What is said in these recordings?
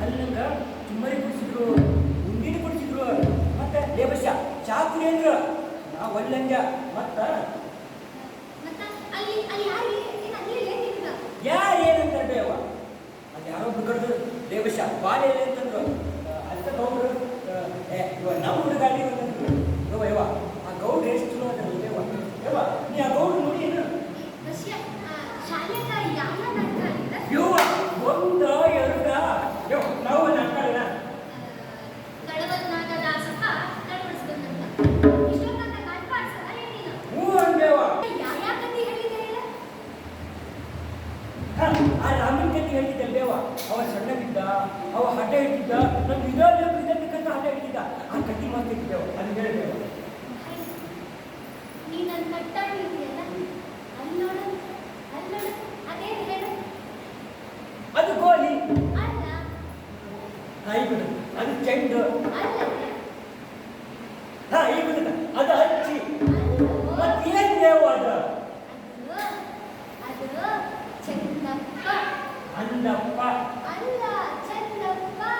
ಅಲ್ಲಿ ನಂಗೆ ಚುಮ್ಮರಿ ಕೊಡಿಸಿದ್ರು ಉಂಡಿನ ಕೊಡಿಸಿದ್ರು. ಮತ್ತೆ ದೇವಶ ಚಾ ಕುಡಿಯಂದ್ರು ನಾ ಒಲ್ಲಂಗ ಮತ್ತ? ಯಾರು ಏನಂತಾರೆ ಬೇವ ಅದು ಯಾರೋ ಬಿಡ್ದು ದೇವಶ ಬಾಲೆ ಅಂತಂದ್ರು ಅಷ್ಟ ಗೌಡ್ರು ಆ, ಏ ಇವ ನಮ್ಮ ಹುಡುಗಾಡಿ ಅಂತಂದ್ರು ಯವ್ವ ಯವ್ವ ಆ ಗೌಡ್ರು ಎಷ್ಟು ಚಲೋ ಅದ್ರಲ್ಲ ದೇವ ಯವ್ವ ನೀ ಆ ಗೌಡ್ರು ಆ ರಾಮನ ಕಥೆ ಹೇಳ್ತಿದ್ದ ದೇವ ಅವ ಸಣ್ಣ ಬಿದ್ದ ಅವ ಹಠ ಹಿಡಿದ್ದ ನಮ್ಗೆ ಇದನ್ನ ಇದನ್ನ ಹಠ ಇಟ್ಟಿದ್ದ ಆ ಕಥೆ ಮಾತಿದ್ದೇವ ಅದು ಹೇಳ್ಬೇವ ಅದು ನನ್ನ ಅದು ಅಲ್ಲಿ. அல்லப்பா அல்லப்பா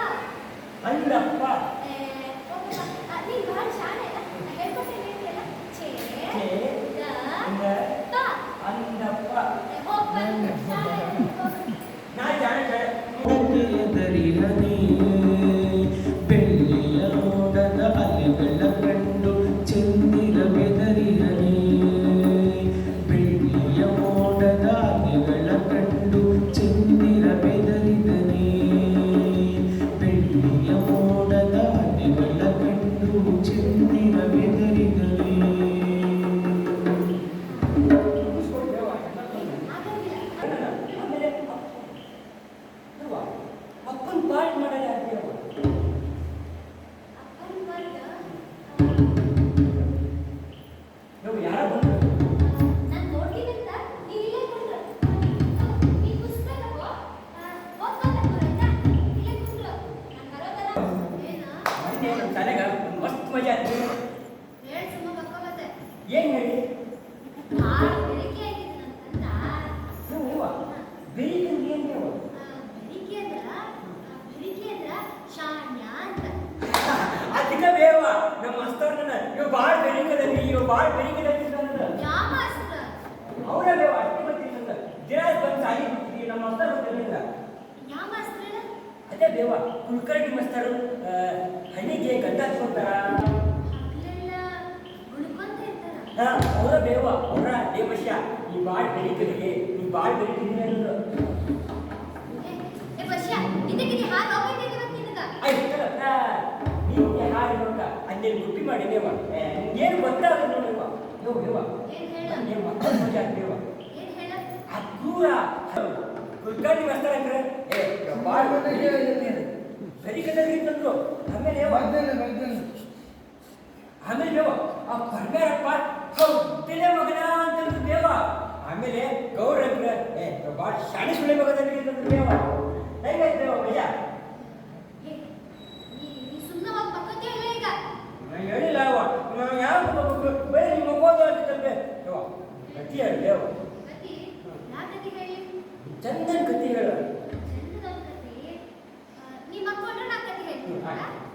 அல்லப்பா ಅಂದ್ರ ಶಾಣ್ಯ ಅಂತ. ಅದಕ್ಕ ಬೇವ ನಮ್ಮ ಇವ್ ಬಾಳ್ ಬೆಳಿಕದಲ್ಲಿ ಇವ್ ಅಂತಂದ ಯಾವ ಮಾಸ್ತ್ರ? ಅವ್ರ ಬೇವ ಅಷ್ಟೇ ಗೊತ್ತಿಲ್ಲ ದಿನ ಬಂದ್ ಸಾಲಿ ಬಿಡ್ತೀವಿ ನಮ್ಮ ಮಾಸ್ತರ್ ಗೊತ್ತಿಲ್ಲ ಯಾವ ಮಾಸ್ತ್ರನ? ಅದೇ ಬೇವ ಕುಲಕರ್ಣಿ ಮಸ್ತರು ಹಣ್ಣಿಗೆ ಗಡ್ಡ ಹಚ್ಕೊಂತಾರ. ಅವರ ಬೇವ ಅವರ ದೇವಶ್ಯ ಈ ಬಾಳ್ ಬೆಳಿಕಲಿಗೆ ಈ ಬಾಳ್ ಬೆಳಿತಿದ್ದೀನಿ ಅನ್ನೋದು ಅಲ್ಲಿ ಗುಪ್ಪಿ ಮಾಡಿ ದೇವ ಏನು ಗೊತ್ತಾಗ ನೋಡಿವ ಯೋ ಯವ್ವ ಏನ್ ಹೇಳ? ಮಜಾ ದೇವ ಏನ್ ಕುಲ್ಕರ್ಣಿ ಮಾಡ್ತಾರೆ ಸರಿ ಕದಲ್ಲಿ ಅಂತಂದ್ರು ಆಮೇಲೆ ಆಮೇಲೆ ಆ ಪರ್ಗಾರಪ್ಪ ಹೌದಿಲ್ಲ ಮಗನ ಅಂತಂದ್ರು ದೇವ. ಆಮೇಲೆ ಗೌರ ಅಂದ್ರೆ ಏ ಭಾಳ ಶಾಣೆ ಸುಳಿ ಮಗದಲ್ಲಿ ದೇವ. ಹೇಗಾಯ್ತು ದೇವ ಭಯ ಹೇಳಿಲ್ಲ ಯಾವ ಬೇರೆ ನಿಮ್ಮ ಓದೋ ಅಂತಿದ್ದಂತೆ ದೇವ ಗಟ್ಟಿಯಾಗಿ ದೇವ ಚಂದನ್ ಕಥೆ ಹೇಳು ನಿಮ್ಮ ಅಕ್ಕಂದ್ರೆ ನಾ ಹೇಳ್ತೀನಿ